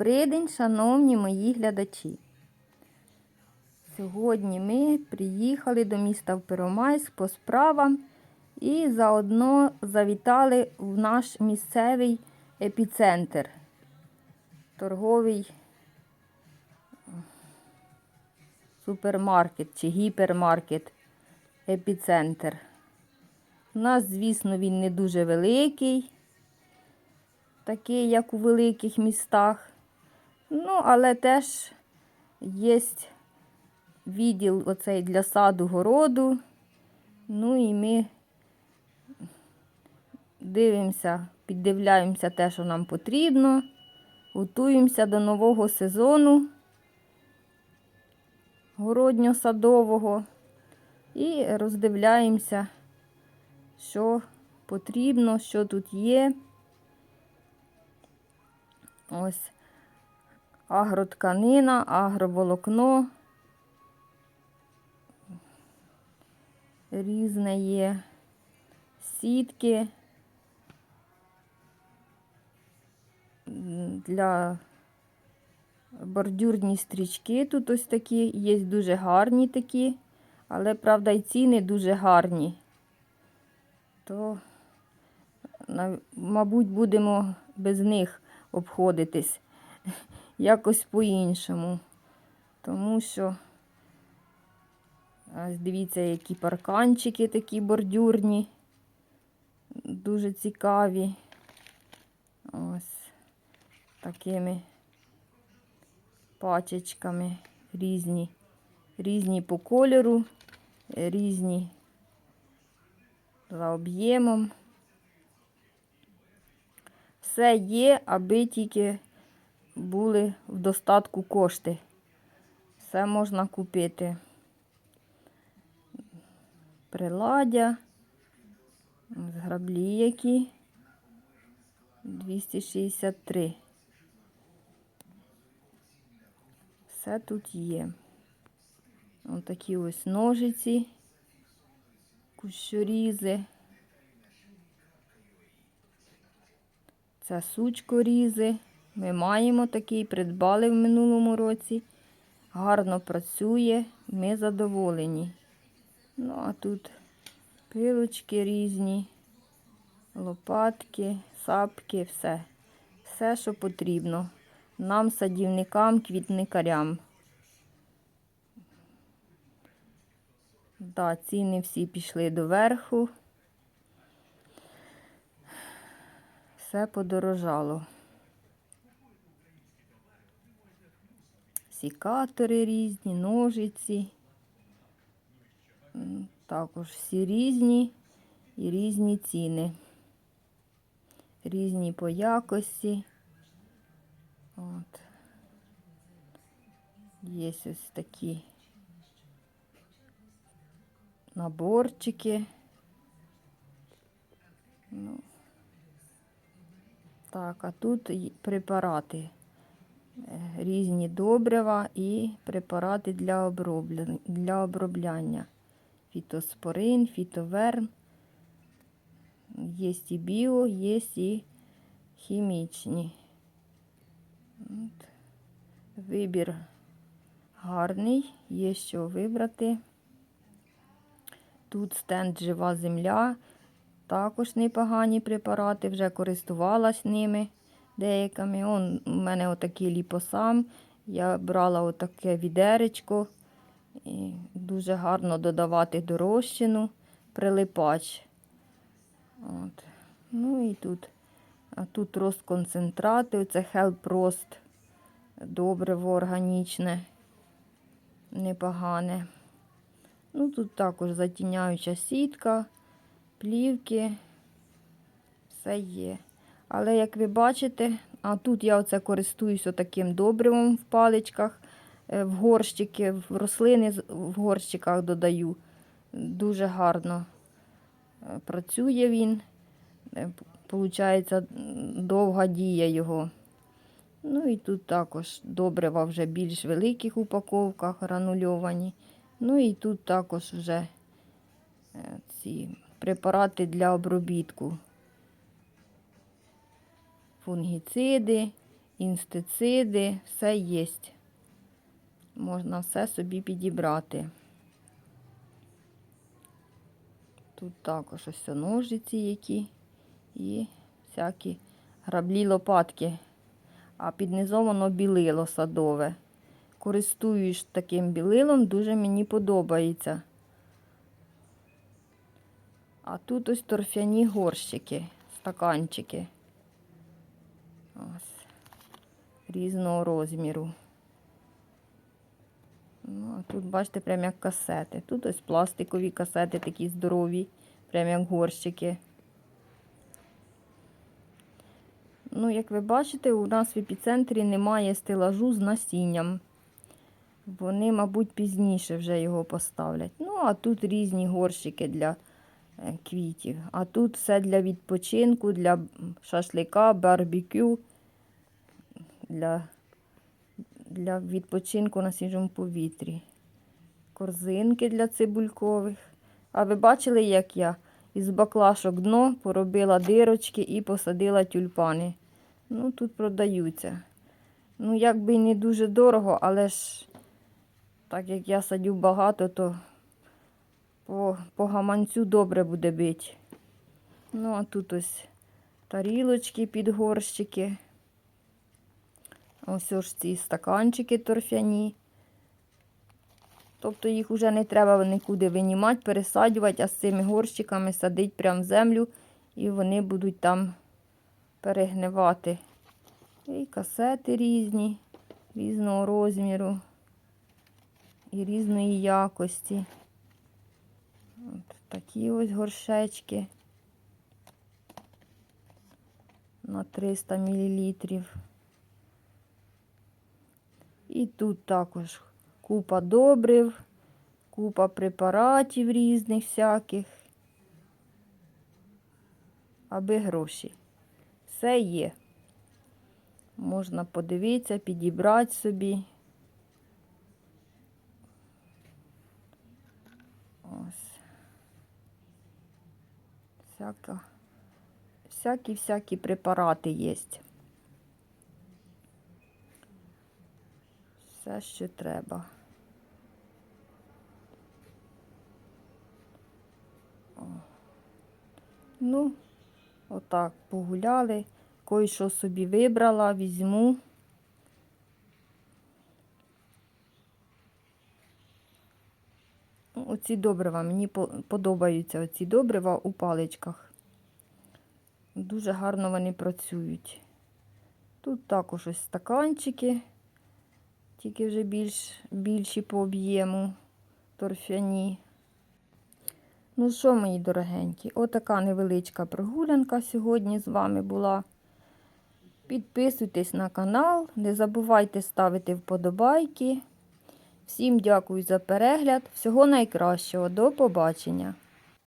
Добрий день, шановні мої глядачі. Сьогодні ми приїхали до міста Первомайськ по справам і заодно завітали в наш місцевий епіцентр. Торговий супермаркет чи гіпермаркет епіцентр. У нас, звісно, він не дуже великий такий, як у великих містах. Ну, але теж є відділ оцей для саду городу. Ну і ми дивимося, піддивляємося те, що нам потрібно. Готуємося до нового сезону городньо-садового і роздивляємося, що потрібно, що тут є. Ось агротканина, агроволокно. Різне є сітки для бордюрні стрічки. Тут ось такі, є дуже гарні такі, але, правда, і ціни дуже гарні. То, мабуть, будемо без них обходитись якось по-іншому. Тому що, ось дивіться, які парканчики такі бордюрні, дуже цікаві. Ось такими пачечками різні, різні по кольору, різні за об'ємом все є, аби тільки були в достатку кошти. Все можна купити. Приладдя, граблі які 263. Все тут є. Ось такі ось ножиці, кущорізи. Це сучкорізи. Ми маємо такий, придбали в минулому році. Гарно працює, ми задоволені. Ну, а тут пилочки різні, лопатки, сапки, все. Все, що потрібно. Нам, садівникам, квітникарям. Да, ціни всі пішли доверху. все подорожало. Сікатори різні, ножиці. Також всі різні і різні ціни. Різні по якості. От. Є ось такі наборчики. Ну, так, а тут препарати. Е, різні добрива і препарати для обробляння. Для обробляння. Фітоспорин, фітоверм. Є і біо, є і хімічні. От. Вибір гарний, є що вибрати. Тут стенд жива земля. Також непогані препарати, вже користувалась ними деякими. Он, у мене отакий ліпосам. Я брала отаке відеречко. І Дуже гарно додавати до розчину, прилипач. От. Ну і тут а тут розконцентрати, це хелпрост, добриво органічне, непогане. Ну, Тут також затіняюча сітка плівки, все є. Але, як ви бачите, а тут я оце користуюся таким добривом в паличках, е, в горщики, в рослини в горщиках додаю. Дуже гарно е, працює він. Е, получається, довга дія його. Ну і тут також добрива вже більш великих упаковках гранульовані. Ну і тут також вже ці препарати для обробітку. Фунгіциди інстициди, все є. Можна все собі підібрати. Тут також ось ножиці які і всякі граблі лопатки. А під низом воно білило садове. Користуюсь таким білилом, дуже мені подобається. А тут ось торфяні горщики, стаканчики. Ось. Різного розміру. Ну, а тут, бачите, прям як касети. Тут ось пластикові касети такі здорові, прям як горщики. Ну, як ви бачите, у нас в епіцентрі немає стелажу з насінням. Вони, мабуть, пізніше вже його поставлять. Ну, а тут різні горщики для е, квітів. А тут все для відпочинку, для шашлика, барбекю, для, для відпочинку на свіжому повітрі. Корзинки для цибулькових. А ви бачили, як я із баклашок дно поробила дирочки і посадила тюльпани. Ну, тут продаються. Ну, якби не дуже дорого, але ж так як я садю багато, то по, по гаманцю добре буде бити. Ну, а тут ось тарілочки під горщики. Ось ж ці стаканчики торфяні. Тобто їх вже не треба нікуди винімати, пересаджувати, а з цими горщиками садить прямо в землю і вони будуть там перегнивати. І касети різні, різного розміру і різної якості. От такі ось горшечки на 300 мл. І тут також купа добрив, купа препаратів різних всяких, аби гроші. Все є. Можна подивитися, підібрати собі. Ось. Всяка, всякі-всякі препарати є. Що треба. Ну, отак погуляли. Кой-що собі вибрала, візьму. Ну, Оці добрива, мені подобаються оці добрива у паличках. Дуже гарно вони працюють. Тут також ось стаканчики, тільки вже більш, більші по об'єму, торфяні. Ну що, мої дорогенькі, отака невеличка прогулянка сьогодні з вами була. Підписуйтесь на канал, не забувайте ставити вподобайки. Всім дякую за перегляд. Всього найкращого. До побачення!